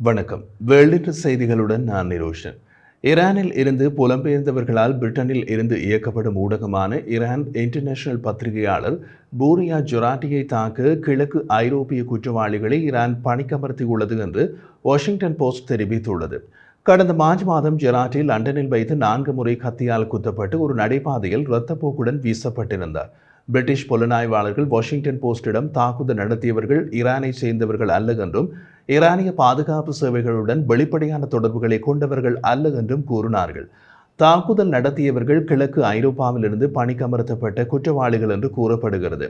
வணக்கம். வேர்ல்டு செய்திகளுடன் நான் நிரோஷன். ஈரானில் இருந்து புலம்பெயர்ந்தவர்களால் பிரிட்டனில் இருந்து இயக்கப்படும் ஊடகமான ஈரான் இன்டர்நேஷனல் பத்திரிகையாளர் பூரியா ஜொராட்டியை தாக்க கிழக்கு ஐரோப்பிய குற்றவாளிகளை ஈரான் பணிக்கமர்த்தியுள்ளது என்று வாஷிங்டன் போஸ்ட் தெரிவித்துள்ளது. கடந்த மார்ச் மாதம் ஜெராட்டி லண்டனில் வைத்து நான்கு முறை கத்தியால் குத்தப்பட்டு ஒரு நடைபாதையில் இரத்தப்போக்குடன் வீசப்பட்டிருந்தார். பிரிட்டிஷ் புலனாய்வாளர்கள் வாஷிங்டன் போஸ்டிடம் தாக்குதல் நடத்தியவர்கள் ஈரானை சேர்ந்தவர்கள் அல்ல என்றும் ஈரானிய பாதுகாப்பு சேவைகளுடன் வெளிப்படையான தொடர்புகளை கொண்டவர்கள் அல்ல என்றும் கூறினார்கள். தாக்குதல் நடத்தியவர்கள் கிழக்கு ஐரோப்பாவிலிருந்து பணிக்கமர்த்தப்பட்ட குற்றவாளிகள் என்று கூறப்படுகிறது.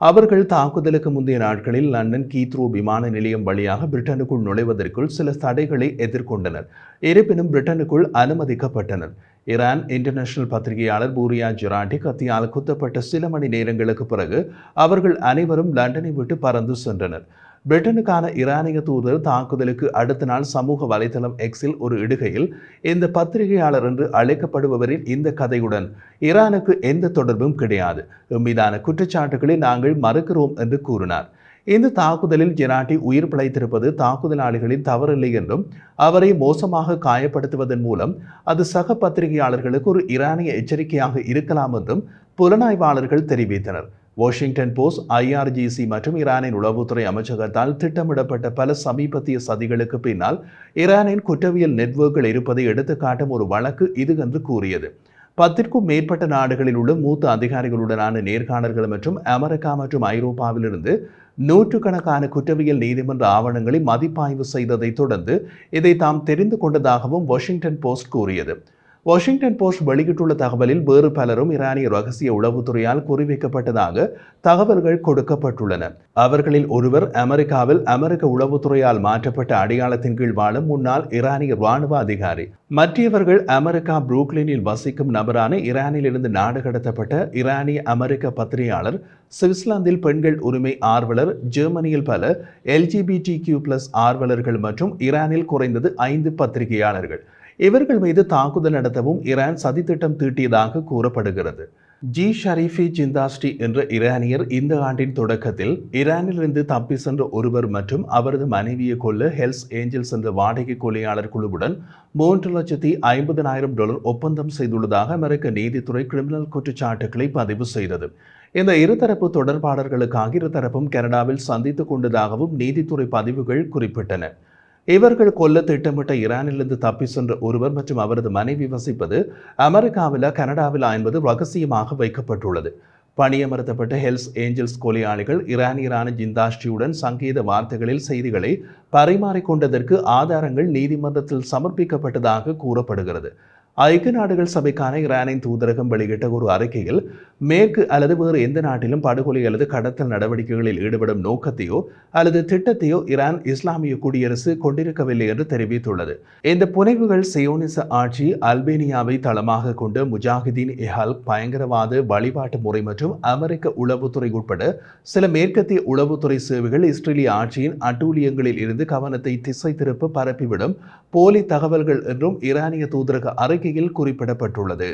அவர்கள் தாக்குதலுக்கு முந்தைய நாட்களில் லண்டன் கீத்ரோ விமான நிலையம் வழியாக பிரிட்டனுக்குள் நுழைவதற்குள் சில தடைகளை எதிர்கொண்டனர். இருப்பினும் பிரிட்டனுக்குள் அனுமதிக்கப்பட்டனர். ஈரான் இன்டர்நேஷனல் பத்திரிகையாளர் பூரியா ஜெராட்டி கத்தியால் குத்தப்பட்ட சில மணி நேரங்களுக்கு பிறகு அவர்கள் அனைவரும் லண்டனை விட்டு பறந்து சென்றனர். பிரிட்டனுக்கான ஈரானிய தூதர் தாக்குதலுக்கு அடுத்த நாள் சமூக வலைதளம் எக்ஸில் ஒரு இடுகையில் இந்த பத்திரிகையாளர் என்று அழைக்கப்படுபவரின் இந்த கதையுடன் ஈரானுக்கு எந்த தொடர்பும் கிடையாது. மீதான குற்றச்சாட்டுகளை நாங்கள் மறுக்கிறோம் என்று கூறினார். இந்த தாக்குதலில் ஜெராட்டி உயிர் பிழைத்திருப்பது தாக்குதலாளிகளின் தவறில்லை என்றும் அவரை மோசமாக காயப்படுத்துவதன் மூலம் அது சக பத்திரிகையாளர்களுக்கு ஒரு ஈரானிய எச்சரிக்கையாக இருக்கலாம் என்றும் புலனாய்வாளர்கள் தெரிவித்தனர். வாஷிங்டன் போஸ்ட் ஐஆர்ஜிசி மற்றும் ஈரானின் உளவுத்துறை அமைச்சகத்தால் திட்டமிடப்பட்ட பல சமீபத்திய சதிகளுக்கு பின்னால் ஈரானின் குற்றவியல் நெட்வொர்க்குகள் இருப்பதை எடுத்துக்காட்டும் ஒரு வழக்கு இது என்று கூறியது. பத்திற்கும் மேற்பட்ட நாடுகளில் உள்ள மூத்த அதிகாரிகளுடனான நேர்காணல்கள் மற்றும் அமெரிக்கா மற்றும் ஐரோப்பாவிலிருந்து நூற்றுக்கணக்கான குற்றவியல் நீதிமன்ற ஆவணங்களை மதிப்பாய்வு செய்ததை தொடர்ந்து இதை தாம் தெரிந்து கொண்டதாகவும் வாஷிங்டன் போஸ்ட் கூறியது. வாஷிங்டன் போஸ்ட் வெளியிட்டுள்ள தகவலில் வேறு பலரும் ஈரானிய ரகசிய உளவுத்துறையால் குறிவைக்கப்பட்டதாக தகவல்கள் கொடுக்கப்பட்டுள்ளன. அவர்களில் ஒருவர் அமெரிக்காவில் அமெரிக்க உளவுத்துறையால் மாற்றப்பட்ட அடையாளத்தின் கீழ் வாழும் முன்னாள் ஈரானிய ராணுவ அதிகாரி. மற்றவர்கள் அமெரிக்கா புரூக்லினில் வசிக்கும் நபரான ஈரானிலிருந்து நாடு கடத்தப்பட்ட ஈரானிய அமெரிக்க பத்திரிகையாளர் சுவிட்சர்லாந்தில் பெண்கள் உரிமை ஆர்வலர் ஜெர்மனியில் பல எல்ஜிபிடி கியூ பிளஸ் ஆர்வலர்கள் மற்றும் ஈரானில் குறைந்தது ஐந்து பத்திரிகையாளர்கள். இவர்கள் மீது தாக்குதல் நடத்தவும் ஈரான் சதித்திட்டம் தீட்டியதாக கூறப்படுகிறது. ஜி. ஷரீஃபி ஜிந்தாஸ்டி என்ற இரானியர் இந்த ஆண்டின் தொடக்கத்தில் ஈரானிலிருந்து தப்பி சென்ற ஒருவர் மற்றும் அவரது மனைவியை கொல்ல ஹெல்ஸ் ஏஞ்சல்ஸ் என்ற வாடகை கொலையாளர் குழுவுடன் மூன்று லட்சத்தி ஐம்பதனாயிரம் டாலர் ஒப்பந்தம் செய்துள்ளதாக அமெரிக்க நீதித்துறை கிரிமினல் குற்றச்சாட்டுகளை பதிவு செய்தது. இந்த இருதரப்பு தொடர்பாளர்களுக்காக இருதரப்பும் கனடாவில் சந்தித்துக் கொண்டதாகவும் நீதித்துறை பதிவுகள் குறிப்பிட்டன. இவர்கள் கொல்ல திட்டமிட்ட ஈரானிலிருந்து தப்பி சென்ற ஒருவர் மற்றும் அவரது மனைவி வசிப்பது அமெரிக்காவில் கனடாவில் என்பது ரகசியமாக வைக்கப்பட்டுள்ளது. பணியமர்த்தப்பட்ட ஹெல்ஸ் ஏஞ்சல்ஸ் கொலையாளிகள் ஈரானியரான ஜிந்தாஷ்டியுடன் சங்கீத வார்த்தைகளில் செய்திகளை பரிமாறிக்கொண்டதற்கு ஆதாரங்கள் நீதிமன்றத்தில் சமர்ப்பிக்கப்பட்டதாக கூறப்படுகிறது. ஐக்கிய நாடுகள் சபைக்கான ஈரானின் தூதரகம் வெளியிட்ட ஒரு அறிக்கையில் மேற்கு அல்லது வேறு எந்த நாட்டிலும் படுகொலை அல்லது கடத்தல் நடவடிக்கைகளில் ஈடுபடும் நோக்கத்தையோ அல்லது திட்டத்தையோ ஈரான் இஸ்லாமிய குடியரசு கொண்டிருக்கவில்லை என்று தெரிவித்துள்ளது. இந்த புனைவுகள் சியோனிச ஆட்சி அல்பேனியாவை தளமாக கொண்டு முஜாஹிதீன் எஹால் பயங்கரவாத வழிபாட்டு முறை மற்றும் அமெரிக்க உளவுத்துறை உட்பட சில மேற்கத்திய உளவுத்துறை சேவைகள் இஸ்ரேலிய ஆட்சியின் அட்டூழியங்களில் இருந்து கவனத்தை திசை திருப்ப பரப்பிவிடும் போலி தகவல்கள் என்றும் ஈரானிய தூதரக அறிக்கை அறிக்கையில் குறிப்பிடப்பட்டுள்ளது.